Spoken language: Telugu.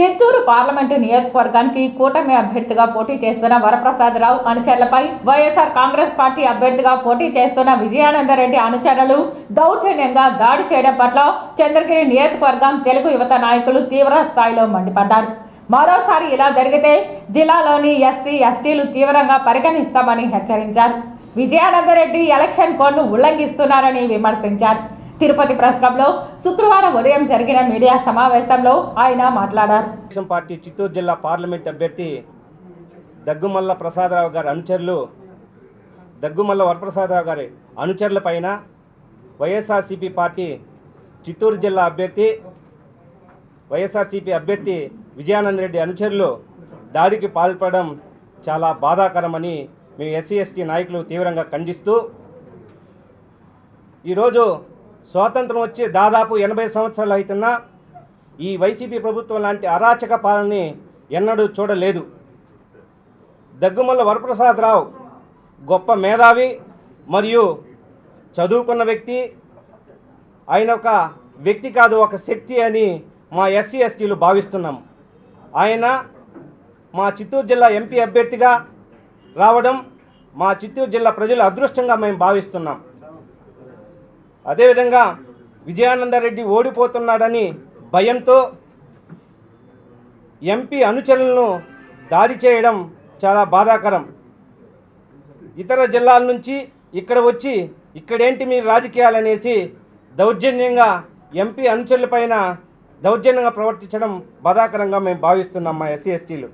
చిత్తూరు పార్లమెంటు నియోజకవర్గానికి కూటమి అభ్యర్థిగా పోటీ చేస్తున్న వరప్రసాదరావు అనుచరులపై వైఎస్ఆర్ కాంగ్రెస్ పార్టీ అభ్యర్థిగా పోటీ చేస్తున్న విజయానందరెడ్డి అనుచరులు దౌర్జన్యంగా దాడి చేయడం పట్ల చంద్రగిరి నియోజకవర్గం తెలుగు యువత నాయకులు తీవ్ర స్థాయిలో మండిపడ్డారు. మరోసారి ఇలా జరిగితే జిల్లాలోని ఎస్సీ ఎస్టీలు తీవ్రంగా పరిగణిస్తామని హెచ్చరించారు. విజయానందరెడ్డి ఎలక్షన్ కోడ్ను ఉల్లంఘిస్తున్నారని విమర్శించారు. తిరుపతి ప్రెస్ క్లబ్లో శుక్రవారం ఉదయం జరిగిన మీడియా సమావేశంలో ఆయన మాట్లాడారు. తెలుగుదేశం పార్టీ చిత్తూరు జిల్లా పార్లమెంట్ అభ్యర్థి దగ్గుమల్ల ప్రసాదరావు గారి అనుచరులు దగ్గుమల్ల వరప్రసాదరావు గారి అనుచరుల పైన వైఎస్ఆర్సీపీ పార్టీ చిత్తూరు జిల్లా అభ్యర్థి వైఎస్ఆర్సీపీ అభ్యర్థి విజయానంద రెడ్డి అనుచరులు దాడికి పాల్పడడం చాలా బాధాకరమని మేము ఎస్సీ ఎస్టీ నాయకులు తీవ్రంగా ఖండిస్తూ ఈరోజు స్వాతంత్రం వచ్చి దాదాపు ఎనభై సంవత్సరాలు అవుతున్నా ఈ వైసీపీ ప్రభుత్వం లాంటి అరాచక పాలనని ఎన్నడూ చూడలేదు. దగ్గుమల్ల వరప్రసాదరావు గొప్ప మేధావి మరియు చదువుకున్న వ్యక్తి. ఆయన ఒక వ్యక్తి కాదు ఒక శక్తి అని మా ఎస్సీ ఎస్టీలు భావిస్తున్నాం. ఆయన మా చిత్తూరు జిల్లా ఎంపీ అభ్యర్థిగా రావడం మా చిత్తూరు జిల్లా ప్రజల అదృష్టంగా మేము భావిస్తున్నాం. అదేవిధంగా విజయానందరెడ్డి ఓడిపోతున్నాడని భయంతో ఎంపీ అనుచరులను దాడి చేయడం చాలా బాధాకరం. ఇతర జిల్లాల నుంచి ఇక్కడ వచ్చి ఇక్కడేంటి మీ రాజకీయాలు అనేసి దౌర్జన్యంగా ఎంపీ అనుచరులపైన దౌర్జన్యంగా ప్రవర్తించడం బాధాకరంగా మేము భావిస్తున్నాం మా ఎస్సీ ఎస్టీలు.